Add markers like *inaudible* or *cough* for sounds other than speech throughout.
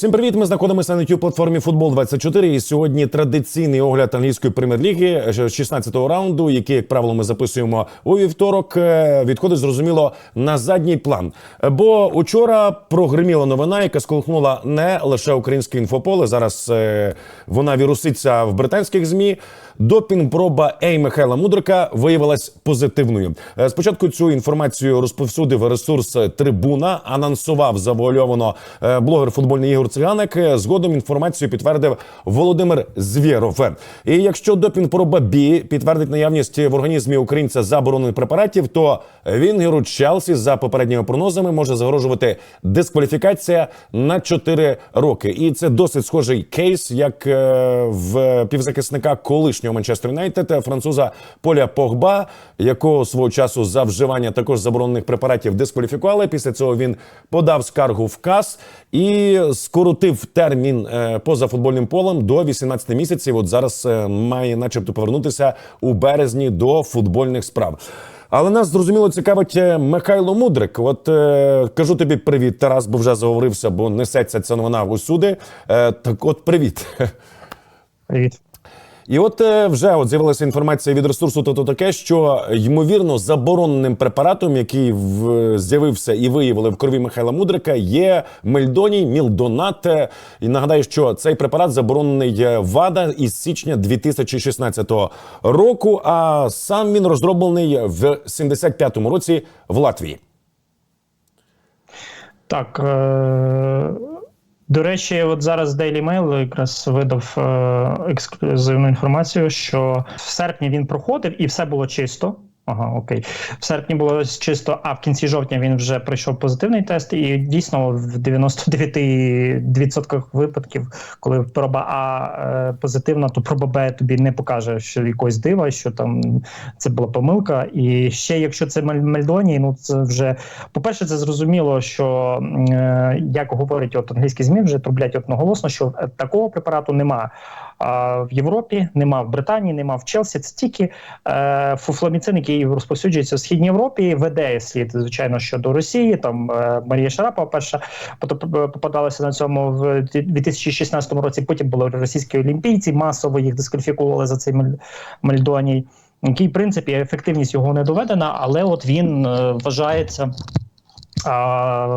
Всім привіт! Ми знаходимося на youtube платформі Футбол 24 І сьогодні традиційний огляд англійської прем'єр-ліги 16-го раунду, який, як правило, ми записуємо у вівторок. е, Відходить зрозуміло на задній план. Бо учора прогриміла новина, яка сколихнула не лише українське інфополе. Зараз е, вона віруситься в британських змі. Допінг-проба Ей Михайла Мудрика виявилась позитивною. Е, Спочатку цю інформацію розповсюдив ресурс Трибуна, анонсував завуальовано е, блогер футбольний Ігор Циганик. Е, Згодом інформацію підтвердив Володимир Звєров. І якщо допінг-проба Бі підтвердить наявність в організмі українця заборонених препаратів, то Вінгеру Челсі за попередніми прогнозами може загрожувати дискваліфікація на 4 роки. І це досить схожий кейс, як е, в півзахисника колишнього Манчестер Юнайтед е, француза Поля Погба, якого свого часу за вживання також заборонених препаратів дискваліфікували. Після цього він подав скаргу в КАС і скоротив термін е, поза футбольним полем до 18 місяців. От зараз е, має, начебто, повернутися у березні до футбольних справ. Але нас зрозуміло цікавить е, Михайло Мудрик. От е, кажу тобі привіт, Тарас, бо вже заговорився, бо несеться ця новина усюди. Е, так, от привіт. Привіт. І от е, вже от з'явилася інформація від ресурсу то таке, що ймовірно забороненим препаратом, який з'явився і виявили в крові Михайла Мудрика, є мельдоній, мілдонат. І нагадаю, що цей препарат заборонений е, ВАДА із січня 2016 року. А сам він розроблений в 75-му році в Латвії. Так. Е- до речі, от зараз Daily Mail якраз видав е- ексклюзивну інформацію, що в серпні він проходив і все було чисто. Ага, окей. В серпні було чисто, а в кінці жовтня він вже пройшов позитивний тест, і дійсно в 99% випадків, коли проба А е, позитивна, то проба Б тобі не покаже, що якось дива, що там це була помилка. І ще якщо це Мель- ну це вже по-перше, це зрозуміло, що е, як говорять от англійські змі, вже трублять одноголосно, що е, такого препарату нема. В Європі нема в Британії, нема в Челсі. Це тільки е, фуфламіцин, який розповсюджується в східній Європі. Веде слід, звичайно, щодо Росії. Там е, Марія Шарапова перша попадалася на цьому в 2016 році. Потім були російські олімпійці, масово їх дискваліфікували за цей мельдоній. Який, в принципі, ефективність його не доведена, але от він е, вважається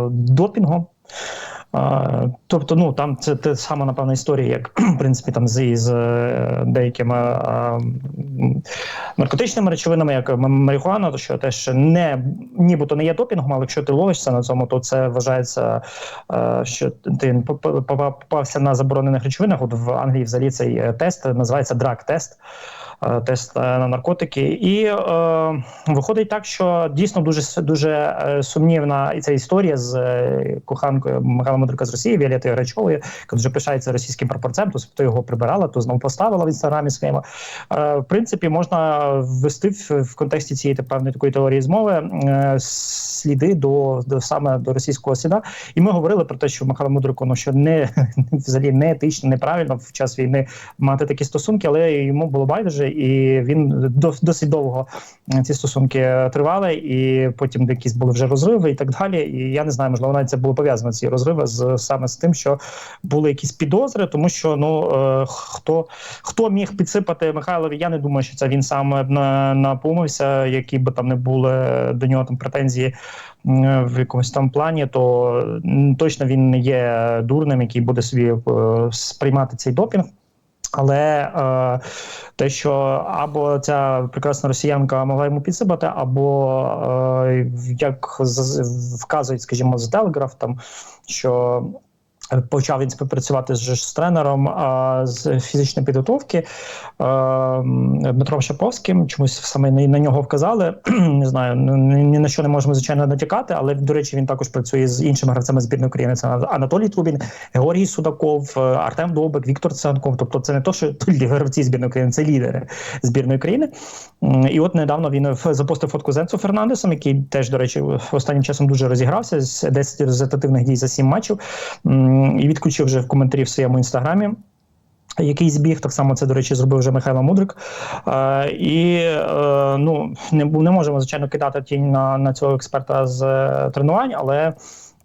допінгом. Тобто, ну там це те сама напевно історія, як *clears throat* в принципі там з, з е, деякими а, наркотичними речовинами, як марихуана, то що теж не нібито не є допінгом, але якщо ти ловишся на цьому, то це вважається, е, що ти поп- поп- попався на заборонених речовинах. От в Англії взагалі цей е, тест називається драг-тест. Е, Тест е, на наркотики, і е, виходить так, що дійсно дуже дуже е, сумнівна і ця історія з коханкою Михайла Мудрика з Росії Віолетою Гречовою, яка дуже пишається російським прапорцем, то, то його прибирала, то знову поставила в інстаграмі своєму. Е, в принципі, можна ввести в, контексті цієї та- певної такої теорії змови е, сліди до, до саме до російського сліда. І ми говорили про те, що Михайло Мудрику ну, що не *laughs* взагалі не етично, неправильно в час війни мати такі стосунки, але йому було байдуже, і він досить довго е, ці стосунки тривали, і потім якісь були вже розриви і так далі. І я не знаю, можливо, навіть це було пов'язано ці розриви з саме з тим, що були якісь підозри, тому що ну е, хто хто міг підсипати Михайлові, я не думаю, що це він сам на, напумився, які би там не були до нього там претензії в якомусь там плані, то точно він не є дурним, який буде собі е, сприймати цей допінг. Але е, те, що або ця прекрасна росіянка могла йому підсипати, або е, як вказують, скажімо, з Телеграф, там що. Почав він співпрацювати з, з тренером а, з фізичної підготовки а, Дмитром Шаповським. Чомусь саме на, нього вказали. *clears throat* не знаю, ні, на що не можемо звичайно натякати, але до речі, він також працює з іншими гравцями збірної України. Це Анатолій Трубін, Георгій Судаков, е, Артем Довбик, Віктор Ценков. Тобто, це не то, що гравці збірної України, це лідери збірної країни. І от недавно він в- запостив фотку з Фернандесом, який теж, до речі, останнім часом дуже розігрався з 10 результативних дій за 7 матчів. І відключив вже в коментарі в своєму інстаграмі. Який збіг, так само це, до речі, зробив вже Михайло Мудрик. Е, і е, ну, не, не можемо, звичайно, кидати тінь на, на цього експерта з е, тренувань, але.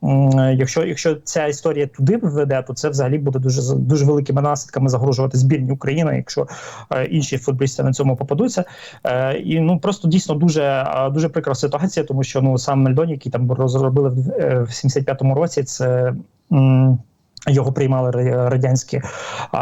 м, Якщо, якщо ця історія туди веде, то це взагалі буде дуже дуже великими наслідками загрожувати збірні України, якщо е, інші футболісти на цьому попадуться. Е, і ну просто дійсно дуже е, дуже прикра ситуація, тому що ну сам Мельдон, який там розробили в, е, в 75-му році, це. М, його приймали радянські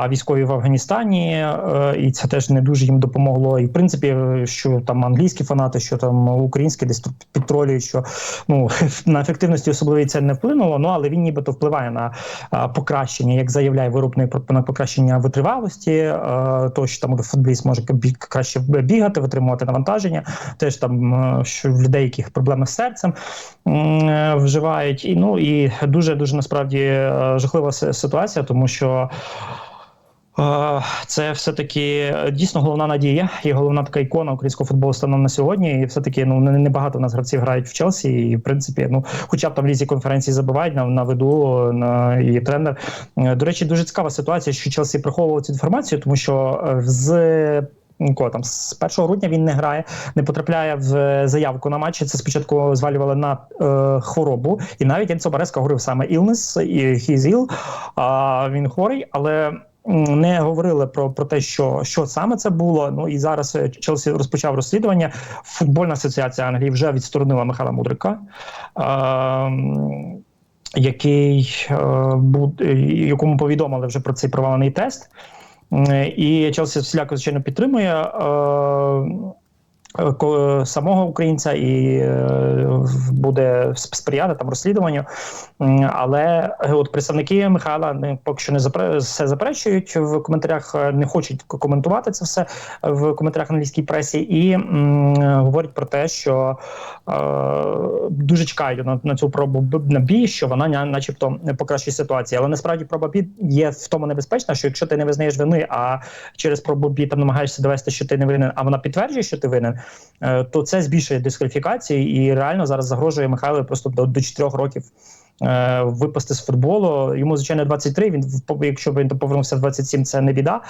військові в Афганістані, е, і це теж не дуже їм допомогло. І в принципі, е, що там англійські фанати, що там українські десь підтролюють, що ну *laughs* на ефективності особливо це не вплинуло. Ну але він нібито впливає на покращення, як заявляє виробник на покращення витривалості, е, того, що там футболіст може краще бігати, витримувати навантаження. Теж там що в людей, яких проблеми з серцем вживають. І ну і дуже дуже насправді е, жахлива ситуація, тому що. е, Це все-таки е, дійсно головна надія і головна така ікона українського футболу станом на сьогодні. І все-таки ну не- небагато у нас гравців грають в Челсі. І в принципі, ну хоча б там лізі конференції забивають на, на виду на і тренер. Е, До речі, дуже цікава ситуація, що Челсі приховував цю інформацію, тому що з ну, кого там з 1 грудня він не грає, не потрапляє в заявку на матчі. Це спочатку звалювали на е, хворобу, і навіть Енцо Бареска говорив саме illness, і he's а він хворий, але. Не говорили про, про те, що, що саме це було. Ну і зараз е, Челсі розпочав розслідування. Футбольна асоціація Англії вже відсторонила Михайла Мудрика. Який е, буд, е, якому повідомили вже про цей провалений тест. Е, І Челсі всіляко звичайно підтримує. Е, самого українця і е, буде сприяти там розслідуванню. Але е, от представники Михайла не поки що не запре- все заперечують в коментарях, е, не хочуть коментувати це все в коментарях англійській пресі, і говорять про те, що е, дуже чекають на, на цю пробу на бій, що вона начебто покращить ситуацію. Але насправді проба бій є в тому небезпечна, що якщо ти не визнаєш вини, а через пробу бій там намагаєшся довести, що ти не винен, а вона підтверджує, що ти винен, е, то це збільшує дискваліфікації і реально зараз загрожує Михайлові просто до, до 4 років. е, Випасти з футболу йому звичайно 23, Він якщо б він повернувся в 27, це не біда,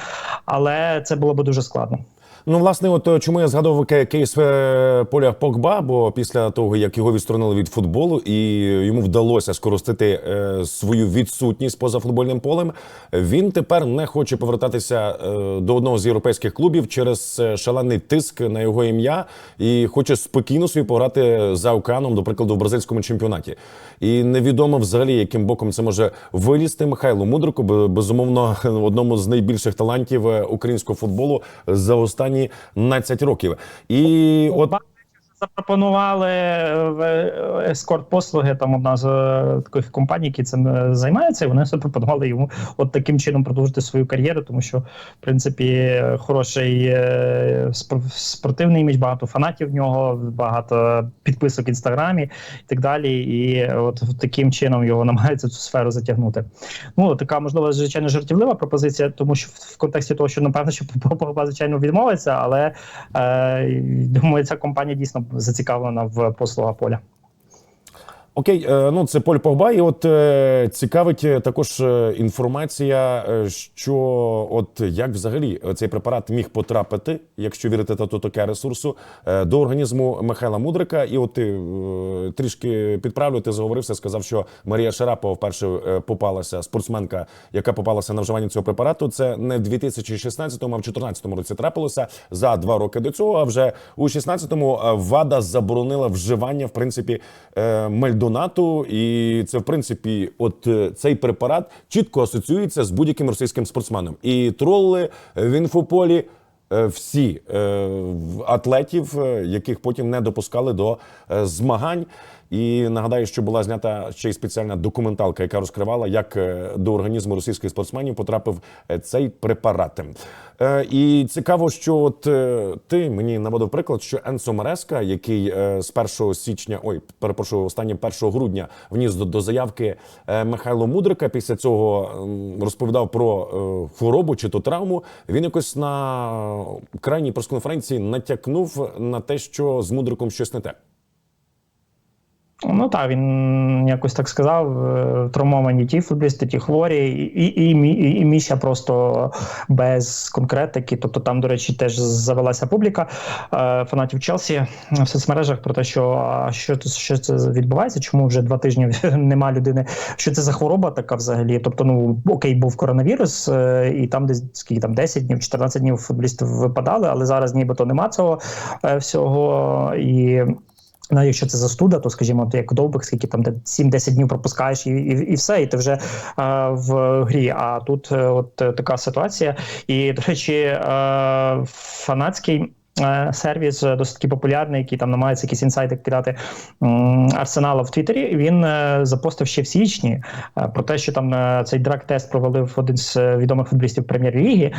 але це було б дуже складно. Ну, власне, от е, чому я згадував кейс е, Поля Погба, бо після того, як його відсторонили від футболу, і йому вдалося скоростити е, свою відсутність поза футбольним полем, він тепер не хоче повертатися е, до одного з європейських клубів через е, шалений тиск на його ім'я і хоче спокійно собі пограти за океаном, до прикладу, в бразильському чемпіонаті. І невідомо взагалі, яким боком це може вилізти Михайло Мудрику, безумовно, *laughs* одному з найбільших талантів е, українського футболу за останні 12 років. І от запропонували е, в ескорт послуги. Там одна з е, таких компаній, які цим е, займаються, і вони запропонували йому от таким чином продовжити свою кар'єру, тому що в принципі е, хороший е, спортивний імідж, багато фанатів в нього, багато підписок в інстаграмі і так далі. І от таким чином його намагаються цю сферу затягнути. Ну така можливо звичайно жартівлива пропозиція, тому що в контексті того, що напевно, що *laughs* Погба, звичайно відмовиться, але е, думаю, ця компанія дійсно зацікавлена в послугах поля. Окей, е, ну це Поль Погба. І от е, цікавить е, також інформація, що от як взагалі цей препарат міг потрапити, якщо вірити тату таке ресурсу, до організму Михайла Мудрика. І от ти трішки підправлю, ти заговорився, сказав, що Марія Шарапова вперше попалася спортсменка, яка попалася на вживання цього препарату. Це не в 2016-му, а в 2014 році трапилося за два роки до цього. А вже у 16-му е, ВАДА заборонила вживання в принципі е, мельдонату, і це в принципі, от е, цей препарат чітко асоціюється з будь-яким російським спортсменом. І тролли в інфополі. е, Всі е, атлетів, е, яких потім не допускали до змагань, і нагадаю, що була знята ще й спеціальна документалка, яка розкривала, як е, до організму російських спортсменів потрапив е, цей препарат. Е, І цікаво, що от ти мені наводив приклад, що Енсо Мереска, який з 1 січня, ой, перепрошую, останнім 1 грудня вніс до, до заявки Михайло Мудрика. Після цього розповідав про хворобу чи то травму. Він якось на крайній прес-конференції натякнув на те, що з Мудриком щось не те. Ну так, він якось так сказав. е, Травмовані ті футболісти, ті хворі, і, і, і, і, Міша просто без конкретики. Тобто там, до речі, теж завелася публіка е, фанатів Челсі в соцмережах про те, що що, що це відбувається, чому вже два тижні *laughs* нема людини. Що це за хвороба така взагалі? Тобто, ну окей, був коронавірус, е, і там десь скільки там 10 днів, 14 днів футболістів випадали, але зараз нібито нема цього всього і. Навіть якщо це застуда, то скажімо, ти як довбик, скільки там де 7-10 днів пропускаєш, і, і, і все, і ти вже е, в грі. А тут е, от е, така ситуація. І, до речі, е, фанатський. Е, Сервіс е, досить популярний, який там намагається якісь інсайти кидати арсенала в Твіттері. Він е, запостив ще в січні про те, що там цей драг-тест провалив один з відомих футболістів прем'єр-ліги,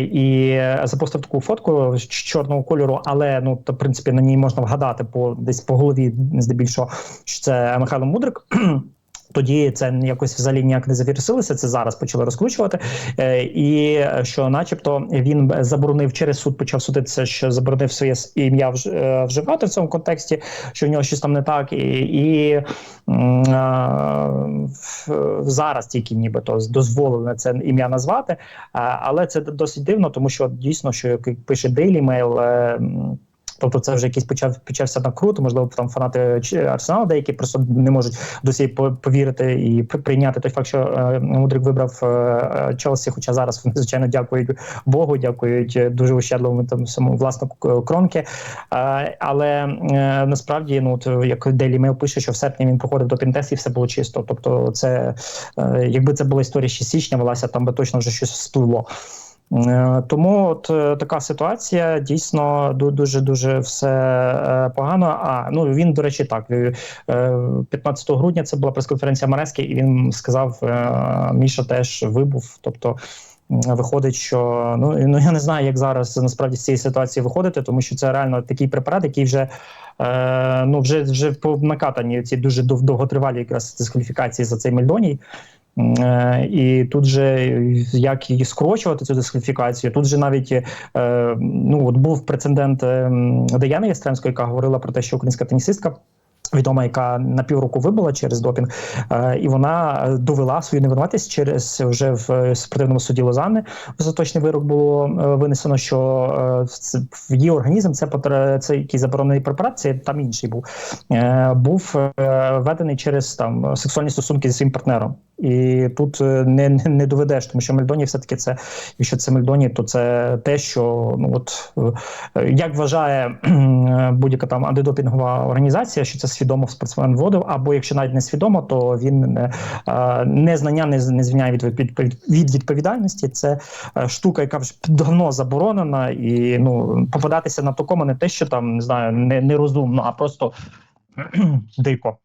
і запостив таку фотку чорного кольору, але ну то в принципі на ній можна вгадати по десь по голові, здебільшого, що це Михайло Мудрик. Тоді це якось взагалі ніяк не завірусилося. Це зараз почали розкручувати. Е, і е, що, начебто, він заборонив через суд, почав судитися, що заборонив своє ім'я вж- е, вживати в цьому контексті, що в нього щось там не так, і, і а, зараз тільки нібито дозволено це ім'я назвати. Але це досить дивно, тому що дійсно, що як пише Daily Mail, е, Тобто це вже якийсь почав почався накрут, можливо, там фанати чи- Арсеналу деякі просто не можуть досі повірити і при- прийняти той факт, що е, Мудрик вибрав е, е, Челсі. Хоча зараз вони звичайно дякують Богу, дякують е, дуже ущадливому там самому власнику кронки. Е, але е, насправді, ну от, е, як Daily Mail пише, що в серпні він проходив до пінтест і все було чисто. Тобто, це е, якби це була історія ще січня, велася там би точно вже щось спливло. Е, Тому от е, така ситуація дійсно дуже дуже все е, погано. А ну він, до речі, так е, е, 15 грудня це була прес-конференція Мареськи, і він сказав: Міша теж вибув. Тобто виходить, що ну, ну я не знаю, як зараз насправді з цієї ситуації виходити, тому що це реально такий препарат, який вже. Ну, вже вже по накатані ці дуже довготривалі якраз дискваліфікації за цей Мельдоній. Е, І тут же як її скорочувати цю дискваліфікацію. Тут же навіть е, ну от був прецедент е, Даяни Ястремської, яка говорила про те, що українська тенісистка. Відома, яка на півроку вибула через допінг, е, і вона е, довела свою невинуватість через вже в е, спортивному суді Лозанни. Остаточний вирок було винесено, що в її організм це це який заборонений препарат, це там інший був. Був введений через там сексуальні стосунки зі своїм партнером. І тут не, не, доведеш, тому що Мельдоні все-таки це, якщо це Мельдоні, то це те, що ну от як вважає будь-яка там антидопінгова організація, що це свідомо спортсмен вводив, або якщо навіть не свідомо, то він не, е, незнання не, з- не звільняє від, від, від відповідальності. Це е, штука, яка вже давно заборонена, і ну попадатися на такому не те, що там не знаю, не, нерозумно, а просто *clears throat* дико.